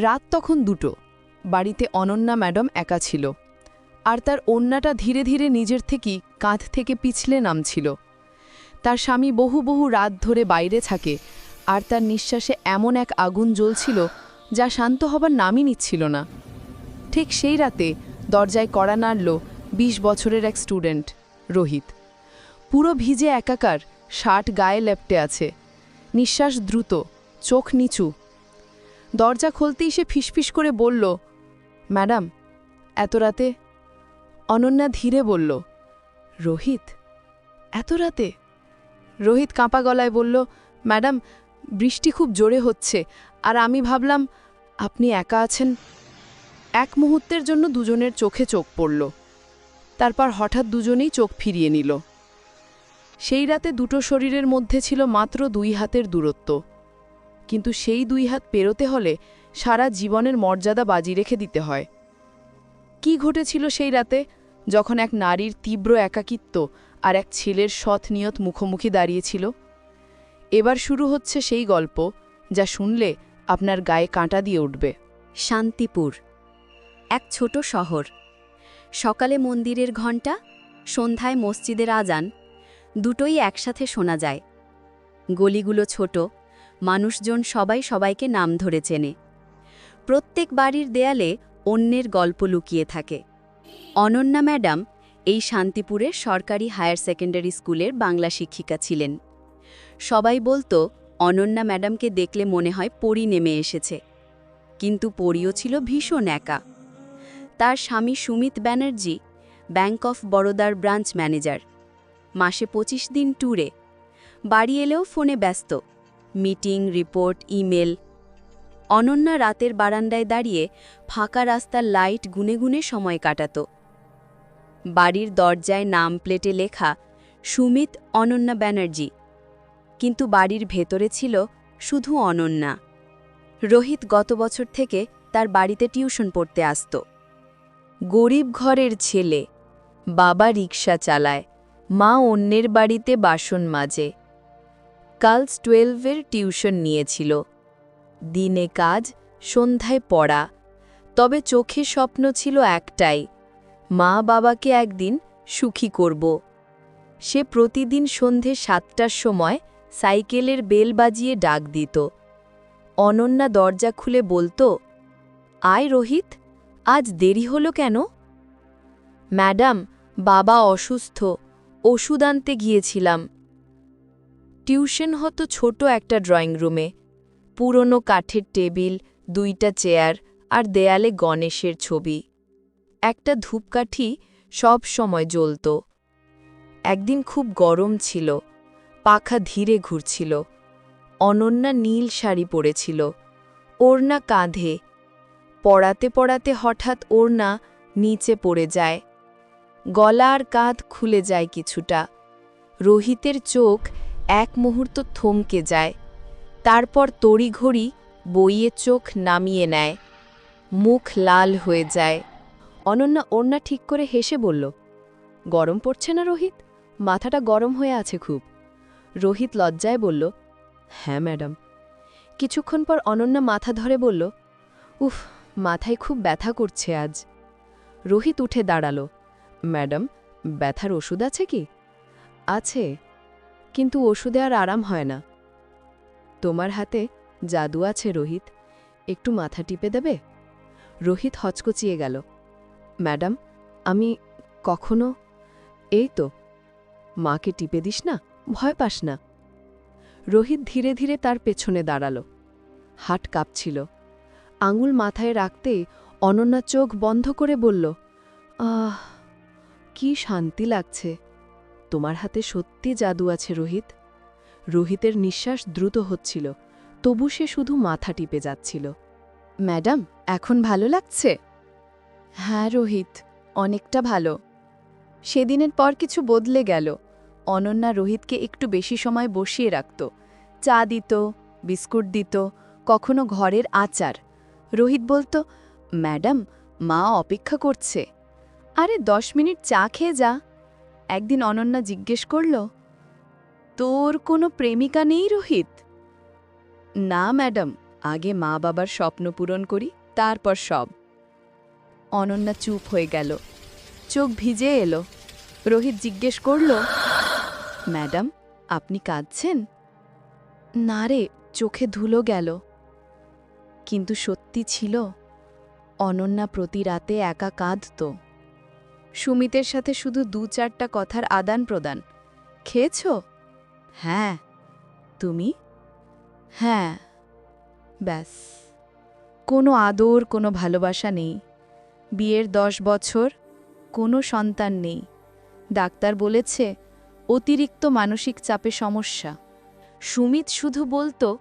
রাত তখন দুটো। বাড়িতে অনন্যা ম্যাডাম একা ছিল। আর তার অন্যটা ধীরে ধীরে নিজের থেকেই কাঁধ থেকে পিছলে নামছিল। তার স্বামী বহু বহু রাত ধরে বাইরে থাকে আর তার নিঃশ্বাসে এমন এক আগুন জ্বলছিল যা শান্ত হবার নামই নিচ্ছিল না। ঠিক সেই রাতে দরজায় কড়া নাড়ল বিশ বছরের এক স্টুডেন্ট, রোহিত। পুরো ভিজে একাকার, শার্ট গায়ে লেপটে আছে। নিঃশ্বাস দ্রুত, চোখ নিচু দরজা খুলতেই সে ফিসফিস করে বলল, ম্যাডাম, এত রাতে? অনন্যা ধীরে বলল, রোহিত, এত রাতে? রোহিত কাঁপা গলায় বলল, ম্যাডাম, বৃষ্টি খুব জোরে হচ্ছে, আর আমি ভাবলাম, আপনি একা আছেন? এক মুহূর্তের জন্য দুজনের চোখে চোখ পড়ল। তারপর হঠাৎ দুজনেই চোখ ফিরিয়ে নিল। সেই রাতে দুটো শরীরের মধ্যে ছিল মাত্র দুই হাতের দূরত্ব। কিন্তু সেই দুই হাত পেরোতে হলে সারা জীবনের মর্যাদা বাজি রেখে দিতে হয়। কি ঘটেছিল সেই রাতে? যখন এক নারীর তীব্র একাকিত্ব আর এক ছেলের সৎ নিয়ত মুখোমুখি দাঁড়িয়েছিল। এবার শুরু হচ্ছে সেই গল্প, যা শুনলে আপনার গায়ে কাঁটা দিয়ে উঠবে। শান্তিপুর, এক ছোট শহর। সকালে মন্দিরের ঘণ্টা, সন্ধ্যায় মসজিদের আজান, দুটোই একসাথে শোনা যায়। গলিগুলো ছোট মানুষজন সবাই সবাইকে নাম ধরে চেনে। প্রত্যেক বাড়ির দেয়ালে অন্যের গল্প লুকিয়ে থাকে। অনন্যা ম্যাডাম এই শান্তিপুরের সরকারি হায়ার সেকেন্ডারি স্কুলের বাংলা শিক্ষিকা ছিলেন। সবাই বলতো, অনন্যা ম্যাডামকে দেখলে মনে হয় পরি নেমে এসেছে। কিন্তু পরিও ছিল ভীষণ একা। তার স্বামী সুমিত ব্যানার্জি, ব্যাংক অফ বরোদার ব্রাঞ্চ ম্যানেজার। মাসে ২৫ দিন ট্যুরে। বাড়ি এলেও ফোনে ব্যস্ত। Meeting, report, email. অনন্যা রাতের বারান্দায় দাঁড়িয়ে ফাঁকা রাস্তার লাইট গুনে গুনে সময় কাটাত। বাড়ির দরজায় নাম প্লেটে লেখা, সুমিত অনন্যা ব্যানার্জি। কিন্তু বাড়ির ভেতরে ছিল শুধু অনন্যা। রোহিত গত বছর থেকে তার বাড়িতে টিউশন পড়তে আসত। গরিব ঘরের ছেলে, বাবা রিক্সা চালায়, মা অন্যের বাড়িতে বাসন মাজে। কালস টুয়েলভের টিউশন নিয়েছিল। দিনে কাজ, সন্ধ্যায় পড়া। তবে চোখে স্বপ্ন ছিল একটাই, মা বাবাকে একদিন সুখী করব। সে প্রতিদিন সন্ধে সাতটার সময় সাইকেলের বেল বাজিয়ে ডাক দিত। অনন্যা দরজা খুলে বলতো, আয় রোহিত, আজ দেরি হলো কেন? ম্যাডাম, বাবা অসুস্থ, ওষুধ আনতে গিয়েছিলাম। টিউশন হতো ছোট একটা ড্রয়িং রুমে। পুরনো কাঠের টেবিল, দুইটা চেয়ার আর দেয়ালে গণেশের ছবি। একটা ধূপকাঠি সব সময় জ্বলত। একদিন খুব গরম ছিল, পাখা ধীরে ঘুরছিল, অনন্যা নীল শাড়ি পরেছিল, ওড়না কাঁধে। পড়াতে পড়াতে হঠাৎ ওড়না নিচে পড়ে যায়। গলা আর কাঁধ খুলে যায় কিছুটা। রোহিতের চোখ এক মুহূর্ত থমকে যায়, তারপর তড়িঘড়ি বইয়ে চোখ নামিয়ে নেয়, মুখ লাল হয়ে যায়। অনন্যা ওড়না ঠিক করে হেসে বলল, গরম পড়ছে না রোহিত? মাথাটা গরম হয়ে আছে খুব। রোহিত লজ্জায় বলল হ্যাঁ ম্যাডাম। কিছুক্ষণ পর অনন্যা মাথা ধরে বলল, উফ, মাথায় খুব ব্যথা করছে আজ। রোহিত উঠে দাঁড়াল, ম্যাডাম, ব্যথার ওষুধ আছে কি? আছে। কিন্তু ওষুধে আর আরাম হয় না। তোমার হাতে জাদু আছে, রোহিত। একটু মাথা টিপে দেবে? রোহিত হচকচিয়ে গেল। ম্যাডাম, আমি কখনো, এই তো। মাকে টিপে দিস না, ভয় পাস না। রোহিত ধীরে ধীরে তার পেছনে দাঁড়াল। হাট কাঁপছিল। আঙুল মাথায় রাখতেই অনন্যা চোখ বন্ধ করে বলল, আহ, কি শান্তি লাগছে। তোমার হাতে সত্যি জাদু আছে রোহিত। রোহিতের নিঃশ্বাস দ্রুত হচ্ছিল, তবু সে শুধু মাথা টিপে যাচ্ছিল। ম্যাডাম, এখন ভালো লাগছে? হ্যাঁ রোহিত, অনেকটা ভালো। সেদিনের পর কিছু বদলে গেল। অনন্যা রোহিতকে একটু বেশি সময় বসিয়ে রাখত। চা দিত, বিস্কুট দিত, কখনো ঘরের আচার। রোহিত বলতো, ম্যাডাম, মা অপেক্ষা করছে। আরে দশ মিনিট চা খেয়ে যা। একদিন অনন্যা জিজ্ঞেস করল, তোর কোনো প্রেমিকা নেই রোহিত? না, ম্যাডাম। আগে মা বাবার স্বপ্ন পূরণ করি, তারপর সব। অনন্যা চুপ হয়ে গেল। চোখ ভিজে এলো। রোহিত জিজ্ঞেস করল, ম্যাডাম, আপনি কাঁদছেন? না রে, চোখে ধুলো গেল। কিন্তু সত্যি ছিল। অনন্যা প্রতি রাতে একা কাঁদত। সুমিতের সাথে শুধু দু চারটা কথার আদান প্রদান। খেয়েছ? হ্যাঁ। তুমি? হ্যাঁ। ব্যাস। কোনো আদর কোনো ভালোবাসা নেই। বিয়ের দশ বছর কোনো সন্তান নেই। ডাক্তার বলেছে অতিরিক্ত মানসিক চাপে সমস্যা। সুমিত শুধু বলতো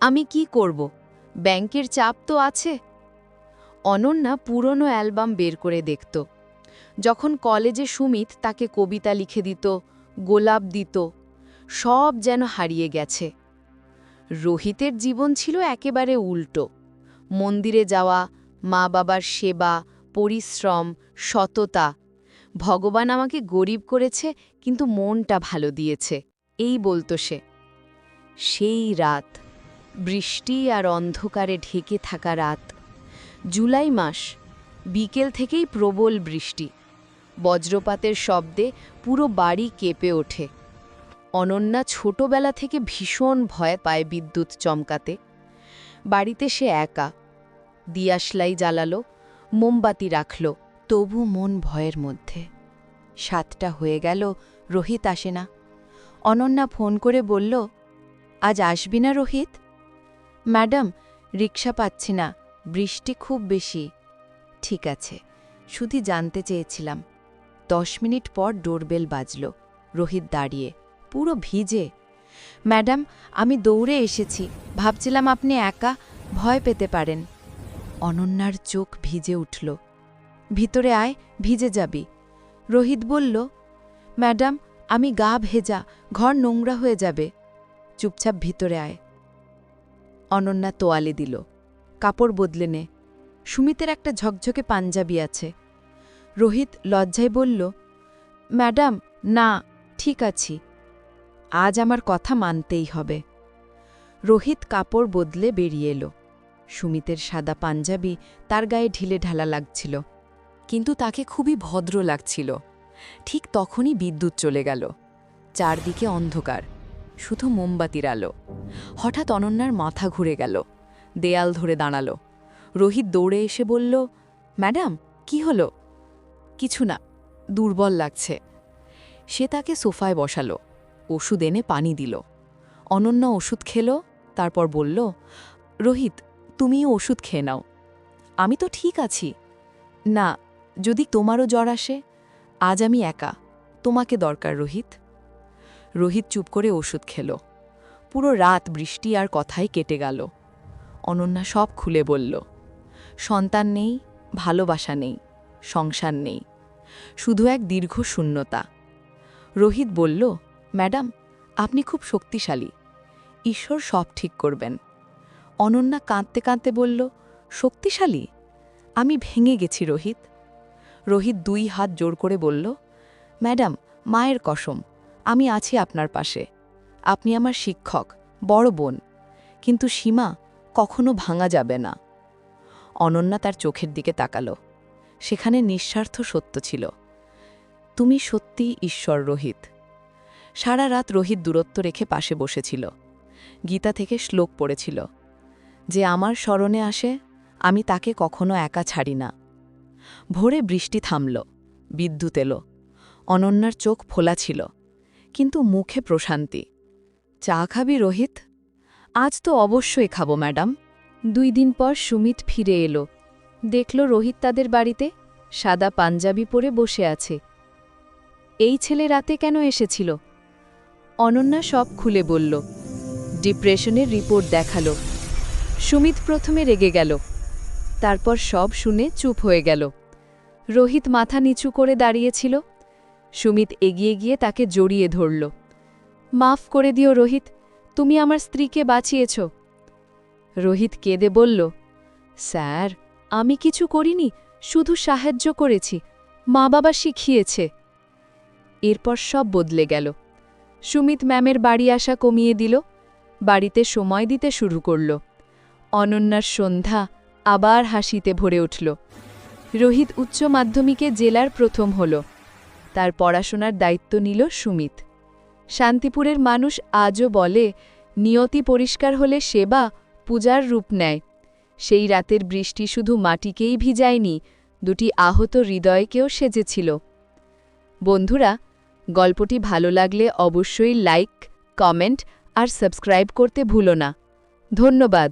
আমি কি করব? ব্যাংকের চাপ তো আছে? অনন্যা পুরনো অ্যালবাম বের করে দেখত। যখন কলেজে সুমিত তাকে কবিতা লিখে দিত, গোলাপ দিত, সব যেন হারিয়ে গেছে। রোহিতের জীবন ছিল একেবারে উল্টো। মন্দিরে যাওয়া মা বাবার সেবা, পরিশ্রম, সততা, ভগবান আমাকে গরিব করেছে কিন্তু মনটা ভালো দিয়েছে, এই বলতো সে। সেই রাত, বৃষ্টি আর অন্ধকারে ঢেকে থাকা রাত, জুলাই মাস, বিকেল থেকেই প্রবল বৃষ্টি। বজ্রপাতের শব্দে পুরো বাড়ি কেঁপে ওঠে। অনন্যা ছোটবেলা থেকে ভীষণ ভয় পায় বিদ্যুৎ চমকাতে। বাড়িতে সে একা। দিয়াশলাই জ্বালালো, মোমবাতি রাখল, তবু মন ভয়ের মধ্যে। সাতটা হয়ে গেল, রোহিত আসে না। অনন্যা ফোন করে বলল, আজ আসবি না রোহিত? ম্যাডাম, রিক্সা পাচ্ছি না, বৃষ্টি খুব বেশি। ঠিক আছে, শুধু জানতে চেয়েছিলাম। দশ মিনিট পর ডোরবেল বাজল। রোহিত দাঁড়িয়ে, পুরো ভিজে? ম্যাডাম, আমি দৌড়ে এসেছি। ভাবছিলাম আপনি একা, ভয় পেতে পারেন। অনন্যার চোখ ভিজে উঠল। ভিতরে আয়, ভিজে যাবি। রোহিত বলল, ম্যাডাম, আমি গা ভেজা, ঘর নোংরা হয়ে যাবে। চুপচাপ ভিতরে আয়। অনন্যা তোয়ালে দিল। কাপড় বদলে নে। সুমিতের একটা ঝকঝকে পাঞ্জাবি আছে। রোহিত লজ্জায় বলল, ম্যাডাম, না, ঠিক আছি। আজ আমার কথা মানতেই হবে। রোহিত কাপড় বদলে বেরিয়ে এলো। সুমিতের সাদা পাঞ্জাবি তার গায়ে ঢিলে ঢালা লাগছিল, কিন্তু তাকে খুবই ভদ্র লাগছিল। ঠিক তখনই বিদ্যুৎ চলে গেল। চারদিকে অন্ধকার, শুধু মোমবাতির আলো। হঠাৎ অনন্যার মাথা ঘুরে গেল, দেয়াল ধরে দাঁড়াল। রোহিত দৌড়ে এসে বলল, ম্যাডাম, কি হলো? কিছু না, দুর্বল লাগছে। সে তাকে সোফায় বসালো, ওষুধ এনে পানি দিল। অনন্য ওষুধ খেল, তারপর বলল, রোহিত, তুমিও ওষুধ খেয়ে নাও। আমি তো ঠিক আছি। না, যদি তোমারও জ্বর আসে, আজ আমি একা। তোমাকে দরকার, রোহিত। রোহিত চুপ করে ওষুধ খেল। পুরো রাত বৃষ্টি আর কথাই কেটে গেল। অনন্যা সব খুলে বলল, সন্তান নেই, ভালোবাসা নেই। সংসার নেই। শুধু এক দীর্ঘ শূন্যতা। রোহিত বলল, ম্যাডাম, আপনি খুব শক্তিশালী। ঈশ্বর সব ঠিক করবেন। অনন্যা কাঁদতে কাঁদতে বলল, শক্তিশালী? আমি ভেঙে গেছি রোহিত। রোহিত দুই হাত জোর করে বলল, ম্যাডাম, মায়ের কসম, আমি আছি আপনার পাশে। আপনি আমার শিক্ষক, বড় বোন। কিন্তু সীমা কখনো ভাঙা যাবে না। অনন্যা তার চোখের দিকে তাকালো। সেখানে নিঃস্বার্থ সত্য ছিল। তুমি সত্যি ঈশ্বর রোহিত সারা রাত রোহিত দূরত্ব রেখে পাশে বসেছিল। গীতা থেকে শ্লোক পড়েছিল, যে আমার স্মরণে আসে, আমি তাকে কখনো একা ছাড়ি না। ভোরে বৃষ্টি থামল, বিদ্যুৎ এলো, অনন্যার চোখ ফোলা ছিল, কিন্তু মুখে প্রশান্তি। চা খাবি রোহিত? আজ তো অবশ্যই খাব, ম্যাডাম। দুই দিন পর সুমিত ফিরে এলো দেখল রোহিত তাদের বাড়িতে, সাদা পাঞ্জাবি পরে বসে আছে। এই ছেলে রাতে কেন এসেছিল? অনন্যা সব খুলে বলল। ডিপ্রেশনের রিপোর্ট দেখাল। সুমিত প্রথমে রেগে গেল। তারপর সব শুনে চুপ হয়ে গেল। রোহিত মাথা নিচু করে দাঁড়িয়েছিল। সুমিত এগিয়ে গিয়ে তাকে জড়িয়ে ধরল। মাফ করে দিও রোহিত, তুমি আমার স্ত্রীকে বাঁচিয়েছ। রোহিত কেঁদে বলল, স্যার আমি কিছু করিনি, শুধু সাহায্য করেছি। মা বাবা শিখিয়েছে। এরপর সব বদলে গেল। সুমিত ম্যামের বাড়ি আসা কমিয়ে দিল। বাড়িতে সময় দিতে শুরু করল। অনন্যার সন্ধ্যা আবার হাসিতে ভরে উঠল। রোহিত উচ্চ মাধ্যমিকে জেলার প্রথম হল। তার পড়াশোনার দায়িত্ব নিল সুমিত। শান্তিপুরের মানুষ আজও বলে, নিয়তি পরিষ্কার হলে সেবা পূজার রূপ নেয়। সেই রাতের বৃষ্টি শুধু মাটিকেই ভিজায়নি, দুটি আহত হৃদয়কেও সেজেছিল। বন্ধুরা, গল্পটি ভালো লাগলে অবশ্যই লাইক, কমেন্ট আর সাবস্ক্রাইব করতে ভুলো না। ধন্যবাদ।